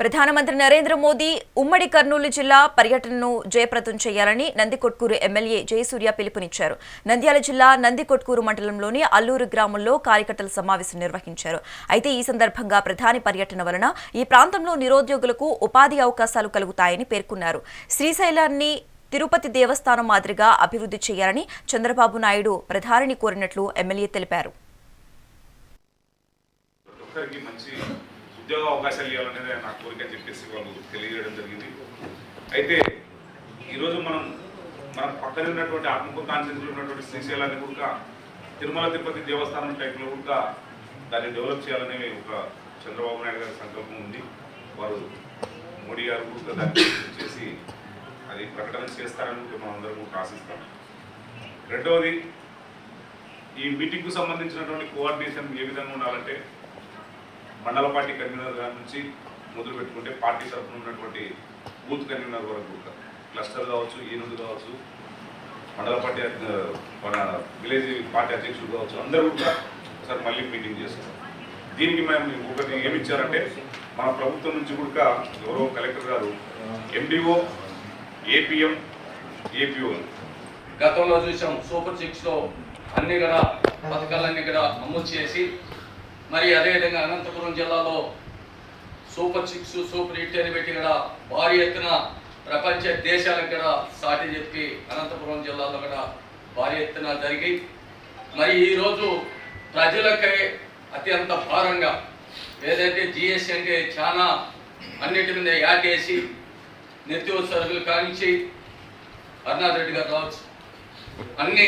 ప్రధానమంత్రి నరేంద్ర మోదీ ఉమ్మడి కర్నూలు జిల్లా పర్యటనను జయప్రదం చేయాలని నందికొట్కూరు ఎమ్మెల్యే జయసూర్య పిలుపునిచ్చారు. నంద్యాల జిల్లా నందికొట్కూరు మండలంలోని అల్లూరు గ్రామంలో కార్యకర్తల సమావేశం నిర్వహించారు. అయితే ఈ సందర్భంగా ప్రధాని పర్యటన వలన ఈ ప్రాంతంలో నిరుద్యోగులకు ఉపాధి అవకాశాలు కలుగుతాయని పేర్కొన్నారు. శ్రీశైలాన్ని తిరుపతి దేవస్థానం మాదిరిగా అభివృద్ధి చేయాలని చంద్రబాబు నాయుడు ప్రధానిని కోరినట్లు ఎమ్మెల్యే తెలిపారు. ఉద్యోగ అవకాశాలు ఇవ్వాలనేది నా కోరిక అని చెప్పేసి వాళ్ళు తెలియజేయడం జరిగింది. అయితే ఈరోజు మనం మన పక్కన ఉన్నటువంటి ఆత్మకూరు కాన్స్టిట్యూన్సీ ఉన్నటువంటి శ్రీశైలాన్ని కూడా తిరుమల తిరుపతి దేవస్థానం టైప్లో కూడా దాన్ని డెవలప్ చేయాలనే ఒక చంద్రబాబు నాయుడు గారి సంకల్పం ఉంది. వారు మోడీ గారు కూడా దాన్ని చేసి అది ప్రకటన చేస్తారని కూడా మనం అందరం కూడా ఆశిస్తాం. రెండవది ఈ మీటింగ్కు సంబంధించినటువంటి కోఆర్డినేషన్ ఏ విధంగా ఉండాలంటే మండల పార్టీ కన్వీనర్ గారి నుంచి మొదలు పెట్టుకుంటే పార్టీ తరఫున ఉన్నటువంటి బూత్ కన్వీనర్ వరకు కూడా. క్లస్టర్ కావచ్చు ఈనుడు కావచ్చు మండల పార్టీ మన విలేజ్ పార్టీ అధ్యక్షుడు కావచ్చు అందరూ కూడా ఒకసారి మళ్ళీ మీటింగ్ చేస్తాం దీనికి మేము ఒకటి ఏమి ఇచ్చారంటే మన ప్రభుత్వం నుంచి కూడా గౌరవ కలెక్టర్ గారు ఎండిఓ ఏపీఎం ఏపీఓ గతంలో చూసాం సూపర్ సిక్స్లో అన్ని కూడా పథకాలన్నీ కూడా అమలు చేసి మరి అదేవిధంగా అనంతపురం జిల్లాలో సూపర్ సిక్స్ సూపర్ ఎయిట్ అని పెట్టి కూడా భారీ ఎత్తున ప్రపంచ దేశాలకు కూడా సాటి చెప్పి అనంతపురం జిల్లాలో కూడా భారీ ఎత్తున జరిగి మరి ఈరోజు ప్రజలకై అత్యంత భారంగా ఏదైతే జిఎస్టీ అంటే చాలా అన్నిటి మీద యాటేసి నిత్యోత్సవ కానించి హరినాథ్ రెడ్డి గారు రావచ్చు. అన్ని